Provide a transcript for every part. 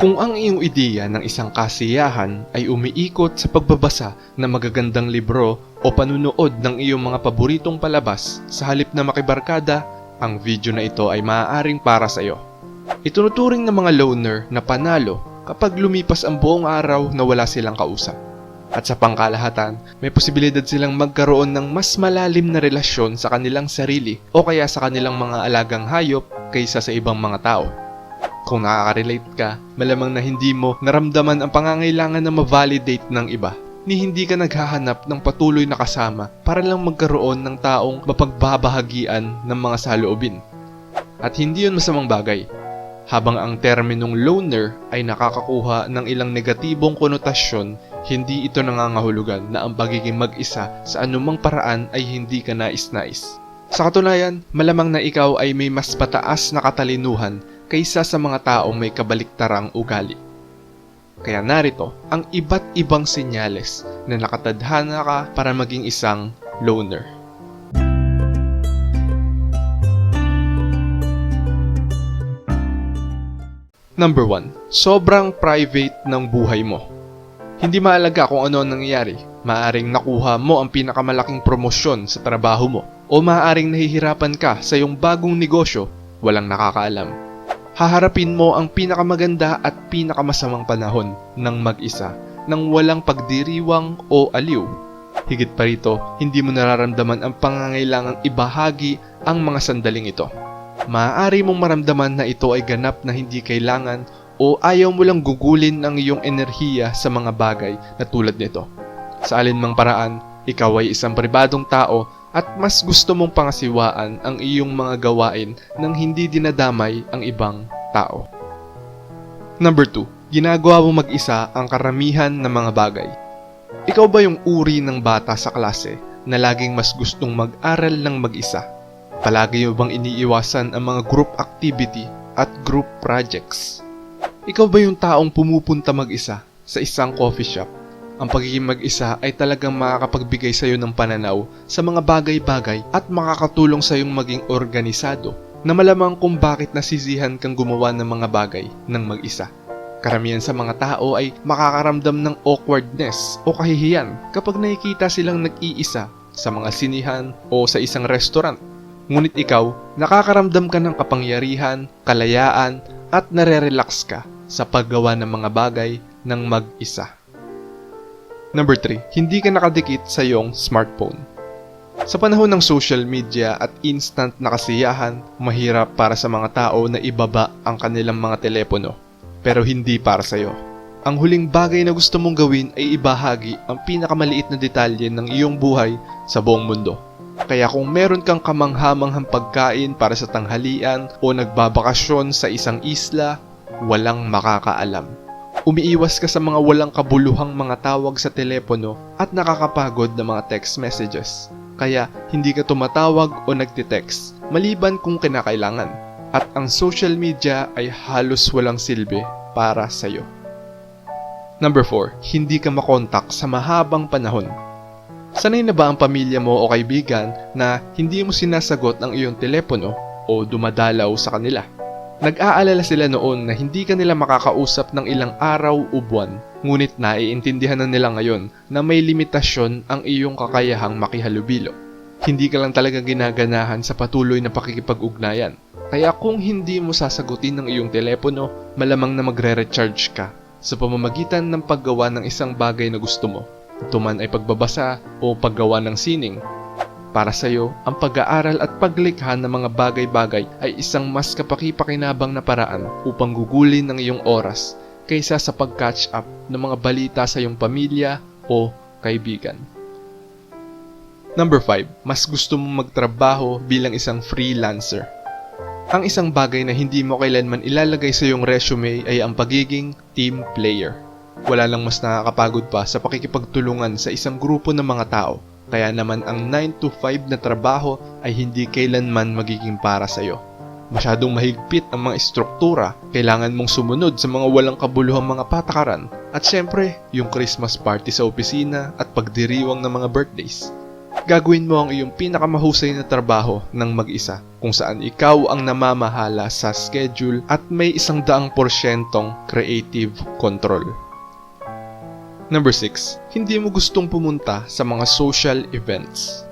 Kung ang iyong ideya ng isang kasiyahan ay umiikot sa pagbabasa ng magagandang libro o panunood ng iyong mga paboritong palabas sa halip na makibarkada, ang video na ito ay maaaring para sa iyo. Itunuturing ng mga loner na panalo kapag lumipas ang buong araw na wala silang kausap. At sa pangkalahatan, may posibilidad silang magkaroon ng mas malalim na relasyon sa kanilang sarili o kaya sa kanilang mga alagang hayop kaysa sa ibang mga tao. Kung nakaka-relate ka, malamang na hindi mo naramdaman ang pangangailangan na ma-validate ng iba ni hindi ka naghahanap ng patuloy na kasama para lang magkaroon ng taong mapagbabahagian ng mga saloobin. At hindi yun masamang bagay. Habang ang terminong loner ay nakakakuha ng ilang negatibong konotasyon, hindi ito nangangahulugan na ang pagiging mag-isa sa anumang paraan ay hindi ka nais-nais. Sa katunayan, malamang na ikaw ay may mas pataas na katalinuhan kaysa sa mga taong may kabaliktarang ugali. Kaya narito ang iba't ibang senyales na nakatadhana ka para maging isang loner. Number 1. Sobrang private ng buhay mo. Hindi maalaga kung ano ang nangyayari. Maaring nakuha mo ang pinakamalaking promosyon sa trabaho mo o maaring nahihirapan ka sa iyong bagong negosyo, walang nakakaalam. Haharapin mo ang pinakamaganda at pinakamasamang panahon ng mag-isa nang walang pagdiriwang o aliw. Higit pa rito, hindi mo nararamdaman ang pangangailangang ibahagi ang mga sandaling ito. Maaari mong maramdaman na ito ay ganap na hindi kailangan o ayaw mo lang gugulin ang iyong enerhiya sa mga bagay na tulad nito. Sa alinmang paraan, ikaw ay isang pribadong tao at mas gusto mong pangasiwaan ang iyong mga gawain nang hindi dinadamay ang ibang tao. Number 2. Ginagawa mo mag-isa ang karamihan ng mga bagay. Ikaw ba yung uri ng bata sa klase na laging mas gustong mag-aral ng mag-isa? Palagi mo bang iniiwasan ang mga group activity at group projects? Ikaw ba yung taong pumupunta mag-isa sa isang coffee shop? Ang pagiging mag-isa ay talagang makakapagbigay sa iyo ng pananaw sa mga bagay-bagay at makakatulong sa iyong maging organisado na malamang kung bakit nasisihan kang gumawa ng mga bagay ng mag-isa. Karamihan sa mga tao ay makakaramdam ng awkwardness o kahihiyan kapag nakikita silang nag-iisa sa mga sinihan o sa isang restaurant. Ngunit ikaw, nakakaramdam ka ng kapangyarihan, kalayaan, at nare-relax ka sa paggawa ng mga bagay ng mag-isa. Number 3. Hindi ka nakadikit sa iyong smartphone. Sa panahon ng social media at instant na kasiyahan, mahirap para sa mga tao na ibaba ang kanilang mga telepono. Pero hindi para sa iyo. Ang huling bagay na gusto mong gawin ay ibahagi ang pinakamaliit na detalye ng iyong buhay sa buong mundo. Kaya kung meron kang kamanghamanghang pagkain para sa tanghalian o nagbabakasyon sa isang isla, walang makakaalam. Umiiwas ka sa mga walang kabuluhang mga tawag sa telepono at nakakapagod na mga text messages. Kaya hindi ka tumatawag o nagtitext maliban kung kinakailangan. At ang social media ay halos walang silbi para sa'yo. Number 4. Hindi ka makontak sa mahabang panahon. Sanay na ba ang pamilya mo o kaibigan na hindi mo sinasagot ang iyong telepono o dumadalaw sa kanila? Nag-aalala sila noon na hindi ka nila makakausap ng ilang araw o buwan, ngunit naiintindihan na nila ngayon na may limitasyon ang iyong kakayahang makihalubilo. Hindi ka lang talaga ginaganahan sa patuloy na pakikipag-ugnayan. Kaya kung hindi mo sasagutin ng iyong telepono, malamang na magre-recharge ka sa pamamagitan ng paggawa ng isang bagay na gusto mo. Ito man ay pagbabasa o paggawa ng sining. Para sa iyo, ang pag-aaral at paglikha ng mga bagay-bagay ay isang mas kapakipakinabang na paraan upang gugulin ng iyong oras kaysa sa pag-catch up ng mga balita sa iyong pamilya o kaibigan. Number 5. Mas gusto mong magtrabaho bilang isang freelancer. Ang isang bagay na hindi mo kailanman ilalagay sa iyong resume ay ang pagiging team player. Wala lang mas nakakapagod pa sa pakikipagtulungan sa isang grupo ng mga tao. Kaya naman ang 9 to 5 na trabaho ay hindi kailanman magiging para sa iyo. Masyadong mahigpit ang mga istruktura, kailangan mong sumunod sa mga walang kabuluhang mga patakaran, at syempre, yung Christmas party sa opisina at pagdiriwang ng mga birthdays. Gagawin mo ang iyong pinakamahusay na trabaho ng mag-isa kung saan ikaw ang namamahala sa schedule at may isang daang porsyentong creative control. Number 6. Hindi mo gustong pumunta sa mga social events.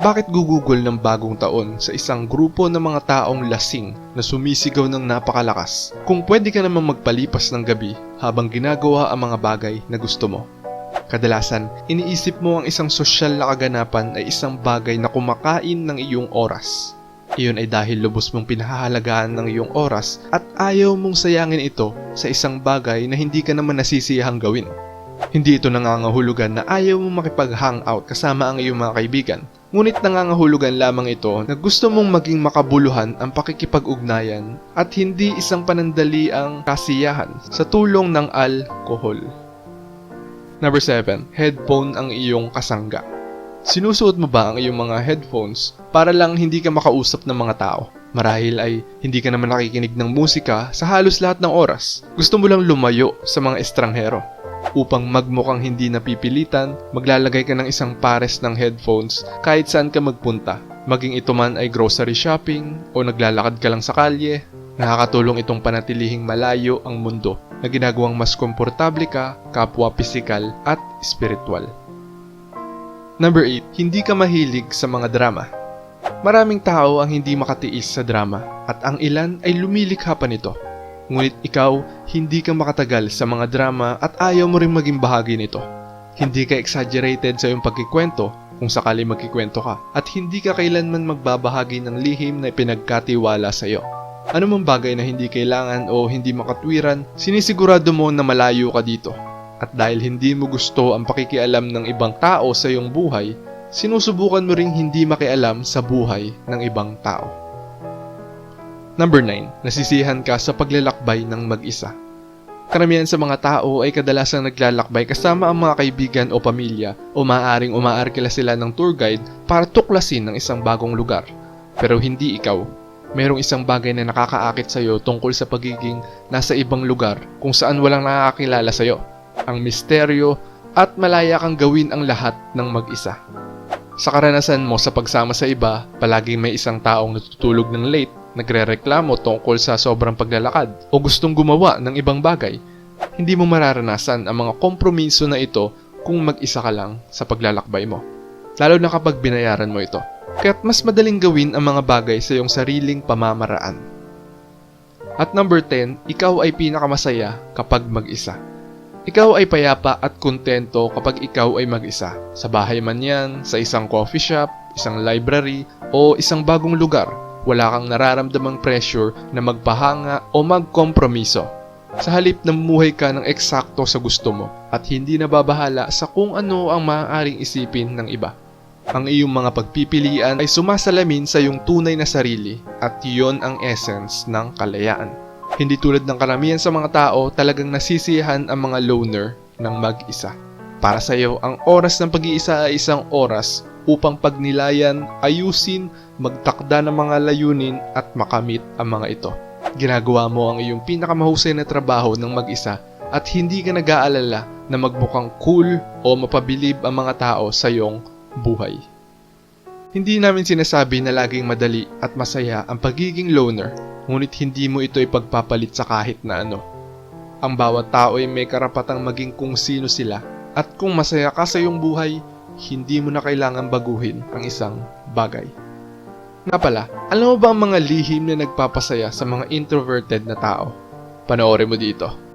Bakit gugugol ng bagong taon sa isang grupo ng mga taong lasing na sumisigaw ng napakalakas kung pwede ka namang magpalipas ng gabi habang ginagawa ang mga bagay na gusto mo? Kadalasan, iniisip mo ang isang sosyal na kaganapan ay isang bagay na kumakain ng iyong oras. Iyon ay dahil lubos mong pinahahalagaan ng iyong oras at ayaw mong sayangin ito sa isang bagay na hindi ka naman nasisiyahang gawin. Hindi ito nangangahulugan na ayaw mong makipag-hangout kasama ang iyong mga kaibigan. Ngunit nangangahulugan lamang ito na gusto mong maging makabuluhan ang pakikipag-ugnayan at hindi isang panandali ang kasiyahan sa tulong ng alkohol. Number 7. Headphone ang iyong kasangga. Sinusuot mo ba ang iyong mga headphones para lang hindi ka makausap ng mga tao? Marahil ay hindi ka naman nakikinig ng musika sa halos lahat ng oras. Gusto mo lang lumayo sa mga estranghero. Upang magmukhang hindi napipilitan, maglalagay ka ng isang pares ng headphones kahit saan ka magpunta. Maging ito man ay grocery shopping o naglalakad ka lang sa kalye, nakakatulong itong panatilihing malayo ang mundo na ginagawang mas komportable ka, kapwa pisikal at spiritual. Number 8. Hindi ka mahilig sa mga drama. Maraming tao ang hindi makatiis sa drama at ang ilan ay lumilikha pa nito. Ngunit ikaw, hindi ka makatagal sa mga drama at ayaw mo rin maging bahagi nito. Hindi ka exaggerated sa iyong pagkikwento kung sakali magkikwento ka at hindi ka kailanman magbabahagi ng lihim na pinagkatiwala sa iyo. Ano mang bagay na hindi kailangan o hindi makatwiran, sinisigurado mo na malayo ka dito. At dahil hindi mo gusto ang pakikialam ng ibang tao sa iyong buhay, sinusubukan mo ring hindi makialam sa buhay ng ibang tao. Number 9. Nasisihan ka sa paglalakbay ng mag-isa. Karamihan sa mga tao ay kadalasang naglalakbay kasama ang mga kaibigan o pamilya o maaaring umaarkila sila ng tour guide para tuklasin ng isang bagong lugar. Pero hindi ikaw. Merong isang bagay na nakakaakit sa iyo tungkol sa pagiging nasa ibang lugar kung saan walang nakakilala sa iyo. Ang misteryo at malaya kang gawin ang lahat ng mag-isa. Sa karanasan mo sa pagsama sa iba, palaging may isang taong natutulog ng late, nagrereklamo tungkol sa sobrang paglalakad o gustong gumawa ng ibang bagay. Hindi mo mararanasan ang mga kompromiso na ito kung mag-isa ka lang sa paglalakbay mo. Lalo na kapag binayaran mo ito. Kaya't mas madaling gawin ang mga bagay sa iyong sariling pamamaraan. At number 10, ikaw ay pinakamasaya kapag mag-isa. Ikaw ay payapa at kontento kapag ikaw ay mag-isa. Sa bahay man yan, sa isang coffee shop, isang library, o isang bagong lugar. Wala kang nararamdamang pressure na magpahanga o magkompromiso. Sa halip na mamuhay ka ng eksakto sa gusto mo at hindi nababahala sa kung ano ang maaaring isipin ng iba. Ang iyong mga pagpipilian ay sumasalamin sa iyong tunay na sarili at iyon ang essence ng kalayaan. Hindi tulad ng karamihan sa mga tao, talagang nasisiyahan ang mga loner ng mag-isa. Para sa iyo, ang oras ng pag-iisa ay isang oras upang pagnilayan, ayusin, magtakda ng mga layunin at makamit ang mga ito. Ginagawa mo ang iyong pinakamahusay na trabaho ng mag-isa at hindi ka nag-aalala na magmukhang cool o mapabilib ang mga tao sa iyong buhay. Hindi namin sinasabi na laging madali at masaya ang pagiging loner, ngunit hindi mo ito ipagpapalit sa kahit na ano. Ang bawat tao ay may karapatang maging kung sino sila at kung masaya ka sa iyong buhay, hindi mo na kailangan baguhin ang isang bagay. Nga pala, alam mo ba ang mga lihim na nagpapasaya sa mga introverted na tao? Panoorin mo dito.